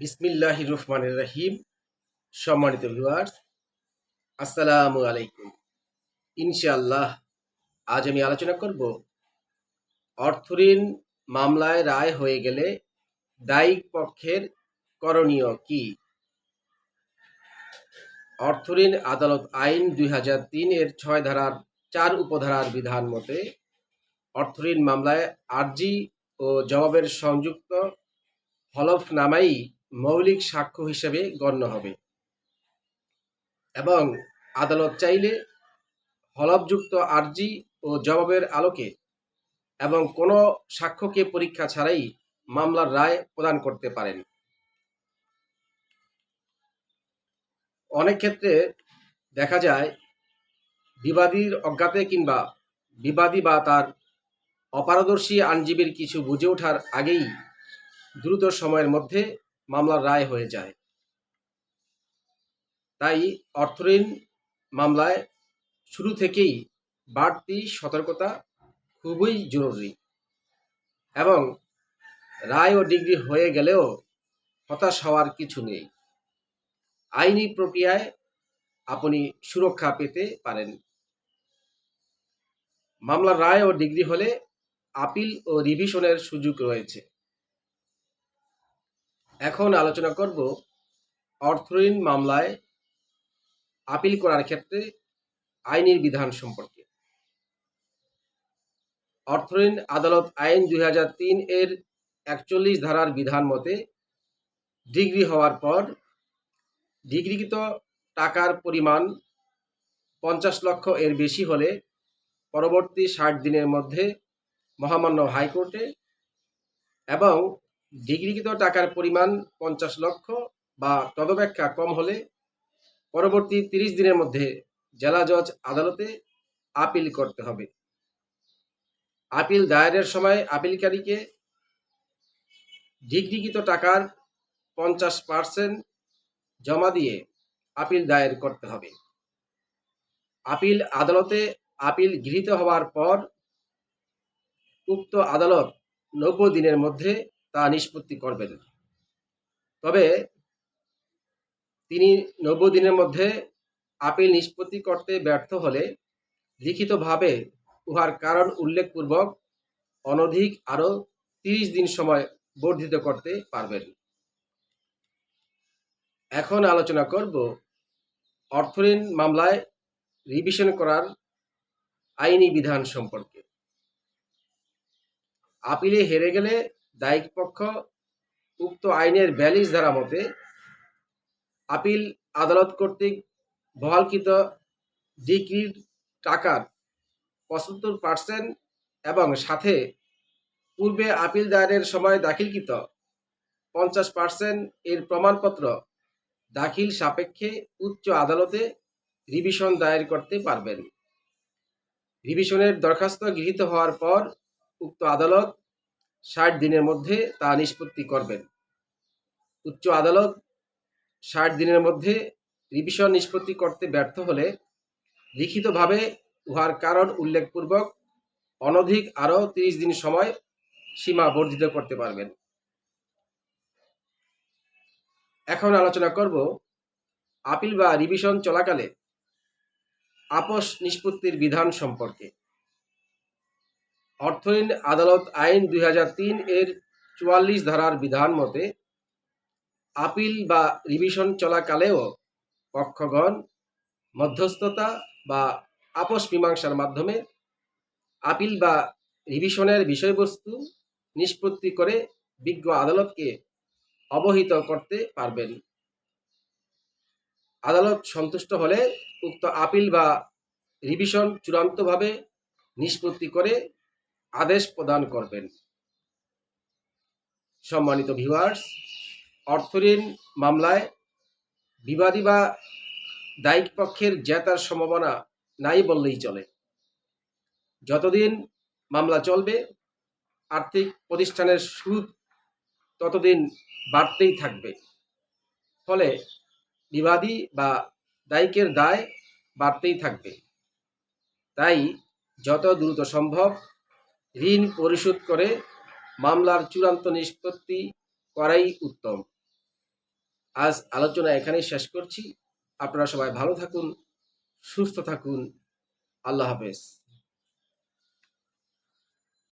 বিসমিল্লাহ রহমান রহিম। সম্মানিত ভিউয়ার্স আসসালামু আলাইকুম। ইনশাআল্লাহ, আজ আমি আলোচনা করব অর্থঋণ মামলায় রায় হয়ে গেলে দায়িক পক্ষের করণীয় কি? অর্থঋণ আদালত আইন দুই হাজার তিন এর ছয় ধারার চার উপধারার বিধান মতে, অর্থঋণ মামলায় আর্জি ও জবাবের সংযুক্ত হলফনামাই মৌলিক সাক্ষ্য হিসেবে গণ্য হবে। এবং আদালত চাইলে হলফযুক্ত আর্জি ও জবাবের আলোকে এবং কোনো সাক্ষ্যকে পরীক্ষা ছাড়াই মামলার রায় প্রদান করতে পারেন। অনেক ক্ষেত্রে দেখা যায়, বিবাদীর অজ্ঞাতে কিংবা বিবাদী বা তার অপারদর্শী আইনজীবীর কিছু বুঝে ওঠার আগেই দ্রুত সময়ের মধ্যে মামলার রায় হয়ে যায়। তাই অর্থঋণ মামলায় শুরু থেকেই বাড়তি সতর্কতা খুবই জরুরি এবং রায় ও ডিগ্রি হয়ে গেলেও হতাশ হওয়ার কিছু নেই। আইনি প্রক্রিয়ায় আপনি সুরক্ষা পেতে পারেন। মামলার রায় ও ডিগ্রি হলে আপিল ও রিভিশনের সুযোগ রয়েছে। এখন আলোচনা করব অর্থঋণ মামলায় আপিল করার ক্ষেত্রে আইনের বিধান সম্পর্কে। অর্থঋণ আদালত আইন দু হাজার তিন এর একচল্লিশ ধারার বিধান মতে ডিগ্রি হওয়ার পর ডিগ্রিকৃত টাকার পরিমাণ পঞ্চাশ লক্ষ এর বেশি হলে পরবর্তী ষাট দিনের মধ্যে মহামান্য হাইকোর্টে এবং ডিগ্রিকৃত টাকার পরিমাণ পঞ্চাশ লক্ষ বা তদপেক্ষা কম হলে পরবর্তী তিরিশ দিনের মধ্যে জেলা জজ আদালতে আপিল করতে হবে। আপিল দায়েরের সময় আপিলকারীকে ডিগ্রিকৃত টাকার পঞ্চাশ পার্সেন্ট জমা দিয়ে আপিল দায়ের করতে হবে। আপিল আদালতে আপিল গৃহীত হওয়ার পর উক্ত আদালত নব্বই দিনের মধ্যে তা নিষ্পত্তি করবেন তবে তিনি নব্বই দিনের মধ্যে আপিল নিষ্পত্তি করতে ব্যর্থ হলে লিখিতভাবে উহার কারণ উল্লেখপূর্বক অনধিক আরও তিরিশ দিন সময় বর্ধিত করতে পারবেন। এখন আলোচনা করব অর্থঋণ মামলায় রিভিশন করার আইনি বিধান সম্পর্কে। আপিলে হেরে গেলে দায়িক পক্ষ উক্ত আইনের ব্যালিশ ধারা মতে আপিল আদালত কর্তৃক বহালকৃত ডিগ্রির টাকার পঁচাত্তর পার্সেন্ট এবং সাথে পূর্বে আপিল দায়ের সময় দাখিলকৃত পঞ্চাশ পার্সেন্ট এর প্রমাণপত্র দাখিল সাপেক্ষে উচ্চ আদালতে রিভিশন দায়ের করতে পারবেন। রিভিশনের দরখাস্ত গৃহীত হওয়ার পর উক্ত আদালত ষাট দিনের মধ্যে তা নিষ্পত্তি করবেন। উচ্চ আদালত ষাট দিনের মধ্যে রিভিশন নিষ্পত্তি করতে ব্যর্থ হলে লিখিতভাবে উহার কারণ উল্লেখপূর্বক অনধিক আরও তিরিশ দিন সময় সীমা বর্ধিত করতে পারবেন। এখন আলোচনা করব আপিল বা রিভিশন চলাকালে আপোষ নিষ্পত্তির বিধান সম্পর্কে। অর্থঋণ আদালত আইন দু হাজার তিন এর চুয়াল্লিশ ধারার বিধান মতে আপিল বা রিভিশন চলাকালেও পক্ষগণ মধ্যস্থতা বা আপোষ মীমাংসার মাধ্যমে আপিল বা রিভিশনের বিষয়বস্তু নিষ্পত্তি করে বিজ্ঞ আদালতকে অবহিত করতে পারবেন। আদালত সন্তুষ্ট হলে উক্ত আপিল বা রিভিশন চূড়ান্তভাবে নিষ্পত্তি করে আদেশ প্রদান করবেন। সম্মানিত ভিউয়ার্স অর্থঋণ মামলায় বিবাদী বা দায়িক পক্ষের জেতার সম্ভাবনা নাই বললেই চলে। যতদিন মামলা চলবে, আর্থিক প্রতিষ্ঠানের সুদ ততদিন বাড়তেই থাকবে। ফলে বিবাদী বা দায়িকের দায় বাড়তেই থাকবে। তাই যত দ্রুত সম্ভব ঋণ পরিশোধ করে মামলার চূড়ান্ত নিষ্পত্তি করাই উত্তম। আজ আলোচনা এখানেই শেষ করছি। আপনারা সবাই ভালো থাকুন, সুস্থ থাকুন। আল্লাহ হাফেজ।